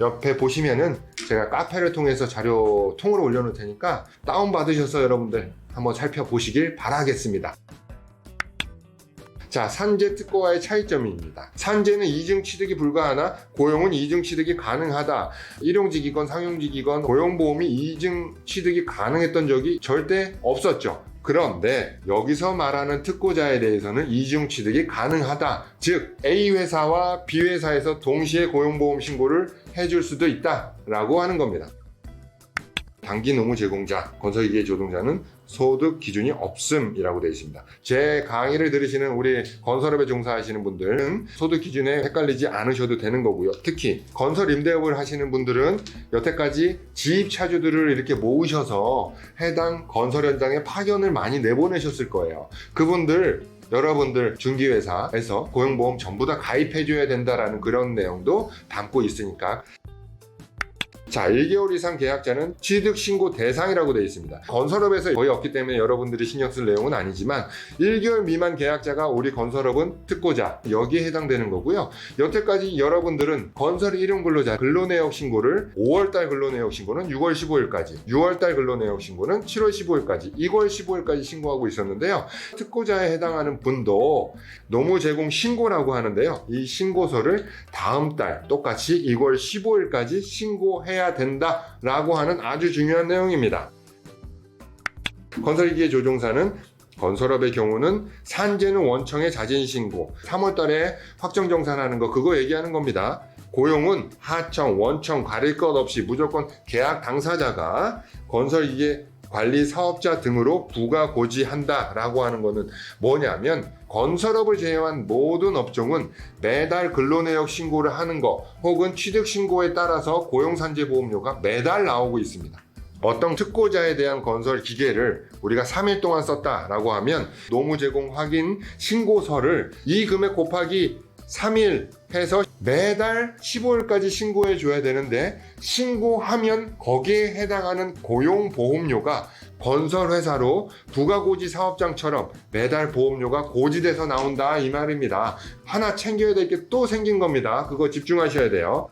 옆에 보시면은 제가 카페를 통해서 자료 통으로 올려놓을 테니까 다운받으셔서 여러분들 한번 살펴보시길 바라겠습니다. 자, 산재 특고와의 차이점입니다. 산재는 이증 취득이 불가하나 고용은 이증 취득이 가능하다. 일용직이건 상용직이건 고용보험이 이증 취득이 가능했던 적이 절대 없었죠. 그런데 여기서 말하는 특고자에 대해서는 이중 취득이 가능하다. 즉 A 회사와 B 회사에서 동시에 고용보험 신고를 해줄 수도 있다라고 하는 겁니다. 단기 노무 제공자, 건설기계 조동자는 소득 기준이 없음이라고 되어 있습니다. 제 강의를 들으시는 우리 건설업에 종사하시는 분들은 소득 기준에 헷갈리지 않으셔도 되는 거고요. 특히 건설 임대업을 하시는 분들은 여태까지 지입 차주들을 이렇게 모으셔서 해당 건설 현장에 파견을 많이 내보내셨을 거예요. 그분들 여러분들 중개회사에서 고용보험 전부 다 가입해줘야 된다라는 그런 내용도 담고 있으니까 자, 1개월 이상 계약자는 취득 신고 대상이라고 되어 있습니다. 건설업에서 거의 없기 때문에 여러분들이 신경 쓸 내용은 아니지만 1개월 미만 계약자가 우리 건설업은 특고자 여기에 해당되는 거고요. 여태까지 여러분들은 건설 일용 근로자 근로내역 신고를 5월달 근로내역 신고는 6월 15일까지, 6월달 근로내역 신고는 7월 15일까지, 2월 15일까지 신고하고 있었는데요. 특고자에 해당하는 분도 노무 제공 신고라고 하는데요. 이 신고서를 다음 달 똑같이 2월 15일까지 신고해야 된다라고 하는 아주 중요한 내용입니다. 건설기계 조종사는 건설업의 경우는 산재는 원청의 자진 신고, 3월 달에 확정 정산하는 거 그거 얘기하는 겁니다. 고용은 하청, 원청 가릴 것 없이 무조건 계약 당사자가 건설기계 관리 사업자 등으로 부가 고지한다라고 하는 거는 뭐냐면 건설업을 제외한 모든 업종은 매달 근로내역 신고를 하는 거 혹은 취득 신고에 따라서 고용산재보험료가 매달 나오고 있습니다. 어떤 특고자에 대한 건설 기계를 우리가 3일 동안 썼다라고 하면 노무 제공 확인 신고서를 이 금액 곱하기 3일 해서 매달 15일까지 신고해 줘야 되는데 신고하면 거기에 해당하는 고용보험료가 건설회사로 부가고지 사업장처럼 매달 보험료가 고지돼서 나온다 이 말입니다. 하나 챙겨야 될 게 또 생긴 겁니다. 그거 집중하셔야 돼요.